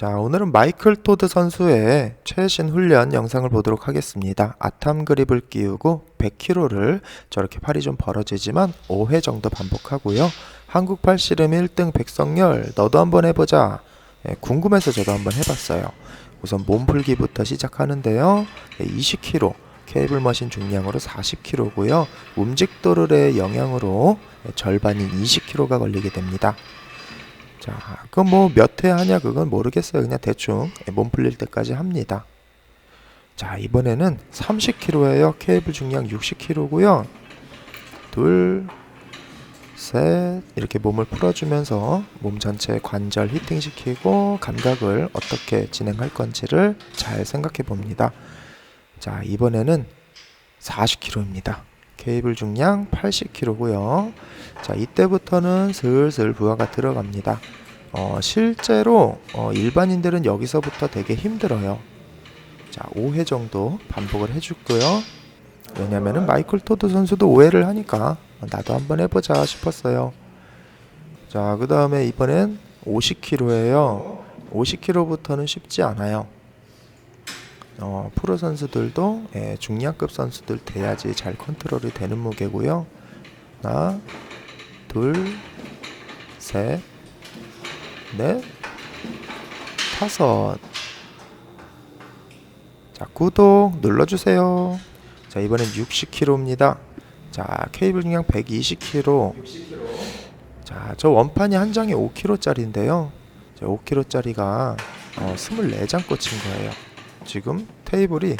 자, 오늘은 마이클 토드 선수의 최신 훈련 영상을 보도록 하겠습니다. 아탐 그립을 끼우고 100kg를 저렇게 팔이 좀 벌어지지만 5회 정도 반복하고요. 한국 팔씨름 1등 백성열 너도 한번 해보자. 예, 궁금해서 저도 한번 해봤어요. 우선 몸풀기부터 시작하는데요. 예, 20kg 케이블 머신 중량으로 40kg고요. 움직도를의 영향으로 예, 절반인 20kg가 걸리게 됩니다. 자, 그건 뭐몇 회 하냐 그건 모르겠어요. 그냥 대충 몸 풀릴 때까지 합니다. 자, 이번에는 30kg예요. 케이블 중량 60kg고요. 둘, 셋 이렇게 몸을 풀어주면서 몸 전체 관절 히팅시키고 감각을 어떻게 진행할 건지를 잘 생각해 봅니다. 자, 이번에는 40kg입니다. 케이블 중량 80kg고요. 자, 이때부터는 슬슬 부하가 들어갑니다. 어, 실제로 어, 일반인들은 여기서부터 되게 힘들어요. 자, 5회 정도 반복을 해주고요. 왜냐면은 마이클 토드 선수도 5회를 하니까 나도 한번 해보자 싶었어요. 자, 그 다음에 이번엔 50kg예요. 50kg부터는 쉽지 않아요. 어, 프로 선수들도 예, 중량급 선수들 돼야지 잘 컨트롤이 되는 무게고요. 하나, 둘, 셋, 넷, 다섯. 자, 구독 눌러주세요. 자, 이번엔 60kg입니다. 자, 케이블 중량 120kg. 자, 저 원판이 한 장에 5kg짜리인데요. 5kg짜리가 어, 24장 꽂힌 거예요. 지금 테이블이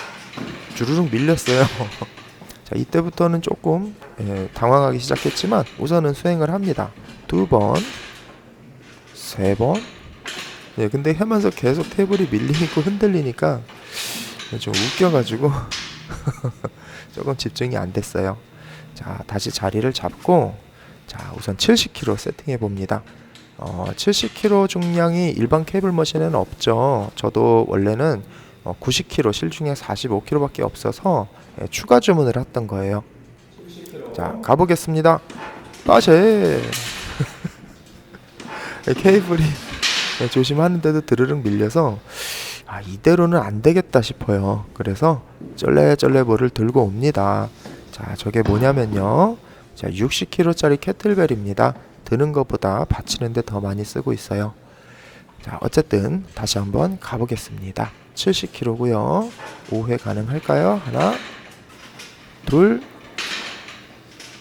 주르륵 밀렸어요. 자, 이때부터는 조금 예, 당황하기 시작했지만 우선은 수행을 합니다. 두 번, 세 번. 예, 근데 하면서 계속 테이블이 밀리고 흔들리니까 좀 웃겨가지고 조금 집중이 안 됐어요. 자, 다시 자리를 잡고 자, 우선 70kg 세팅해 봅니다. 어, 70kg 중량이 일반 케이블 머신에는 없죠. 저도 원래는 어, 90kg 실중량 45kg밖에 없어서 예, 추가 주문을 했던 거예요. 자 가보겠습니다. 빠쉐 케이블이 예, 조심하는데도 드르륵 밀려서 아 이대로는 안 되겠다 싶어요. 그래서 쩔레쩔레볼을 들고 옵니다. 자 저게 뭐냐면요. 자 60kg짜리 캐틀벨입니다. 드는 것보다 받치는데 더 많이 쓰고 있어요. 자, 어쨌든 다시 한번 가보겠습니다. 70kg고요. 5회 가능할까요? 하나, 둘,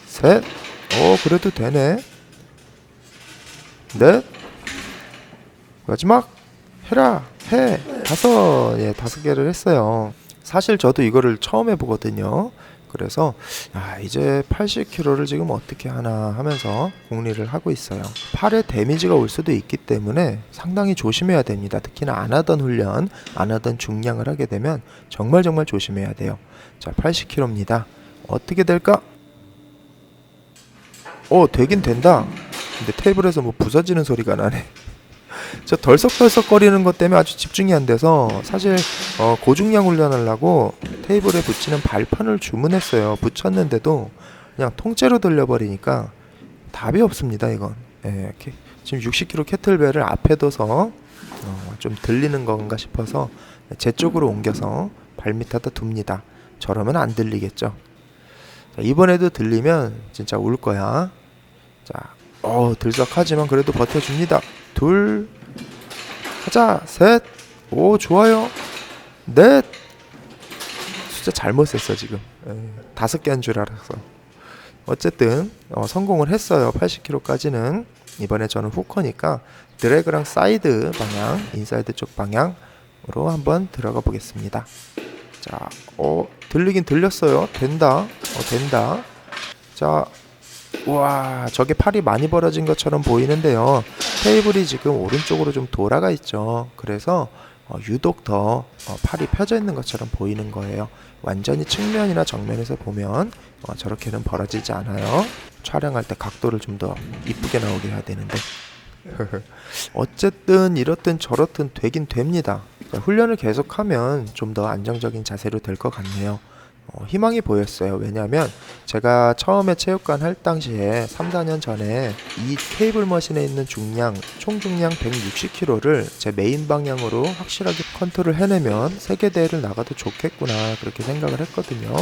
셋. 오, 그래도 되네. 넷. 마지막 해라. 해. 다섯. 예, 다섯 개를 했어요. 사실 저도 이거를 처음 해보거든요. 그래서 아 이제 80kg를 지금 어떻게 하나 하면서 공리를 하고 있어요. 팔에 데미지가 올 수도 있기 때문에 상당히 조심해야 됩니다. 특히나 안 하던 훈련, 안 하던 중량을 하게 되면 정말 정말 조심해야 돼요. 자, 80kg입니다. 어떻게 될까? 어, 되긴 된다. 근데 테이블에서 뭐 부서지는 소리가 나네. 저 덜썩덜썩 거리는 것 때문에 아주 집중이 안 돼서 사실 어, 고중량 훈련하려고 테이블에 붙이는 발판을 주문했어요. 붙였는데도 그냥 통째로 돌려버리니까 답이 없습니다. 이건 예, 지금 60kg 캐틀벨을 앞에 둬서 어, 좀 들리는 건가 싶어서 제 쪽으로 옮겨서 발밑에다 둡니다. 저러면 안 들리겠죠. 자, 이번에도 들리면 진짜 울 거야. 자, 어 들썩하지만 그래도 버텨줍니다. 둘, 하자, 셋, 오 좋아요, 넷. 숫자 잘못 셌어 지금. 에이, 다섯 개 한 줄 알아서. 어쨌든 어, 성공을 했어요. 80kg까지는 이번에 저는 후커니까 드래그랑 사이드 방향, 인사이드 쪽 방향으로 한번 들어가 보겠습니다. 자, 어 들리긴 들렸어요. 된다, 어 된다. 자, 와 저게 팔이 많이 벌어진 것처럼 보이는데요 테이블이 지금 오른쪽으로 좀 돌아가 있죠 그래서 어, 유독 더 어, 팔이 펴져 있는 것처럼 보이는 거예요. 완전히 측면이나 정면에서 보면 어, 저렇게는 벌어지지 않아요. 촬영할 때 각도를 좀 더 이쁘게 나오게 해야 되는데. 어쨌든 이렇든 저렇든 되긴 됩니다. 자, 훈련을 계속하면 좀 더 안정적인 자세로 될 것 같네요. 어, 희망이 보였어요. 왜냐하면 제가 처음에 체육관 할 당시에 3, 4년 전에 이 케이블 머신에 있는 중량, 총 중량 160kg를 제 메인 방향으로 확실하게 컨트롤 해내면 세계대회를 나가도 좋겠구나 그렇게 생각을 했거든요.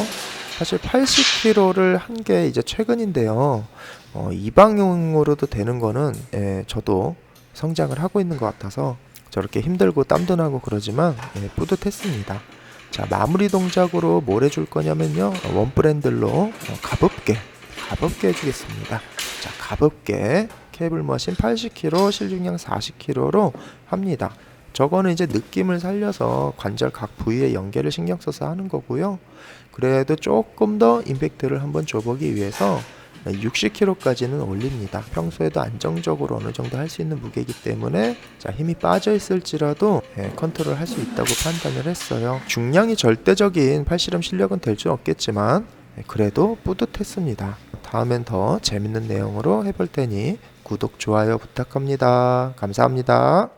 사실 80kg를 한 게 이제 최근인데요. 어, 이 방향으로도 되는 거는 예, 저도 성장을 하고 있는 것 같아서 저렇게 힘들고 땀도 나고 그러지만 예, 뿌듯했습니다. 자 마무리 동작으로 뭘 해줄 거냐면요 원 브랜들로 어, 가볍게 가볍게 해주겠습니다. 자 가볍게 케이블 머신 80kg 실중량 40kg로 합니다. 저거는 이제 느낌을 살려서 관절 각 부위의 연계를 신경 써서 하는 거고요. 그래도 조금 더 임팩트를 한번 줘보기 위해서 60kg까지는 올립니다. 평소에도 안정적으로 어느 정도 할 수 있는 무게이기 때문에 자, 힘이 빠져 있을지라도 예, 컨트롤 할 수 있다고 판단을 했어요. 중량이 절대적인 팔씨름 실력은 될 수 없겠지만 예, 그래도 뿌듯했습니다. 다음엔 더 재밌는 내용으로 해볼 테니 구독, 좋아요 부탁합니다. 감사합니다.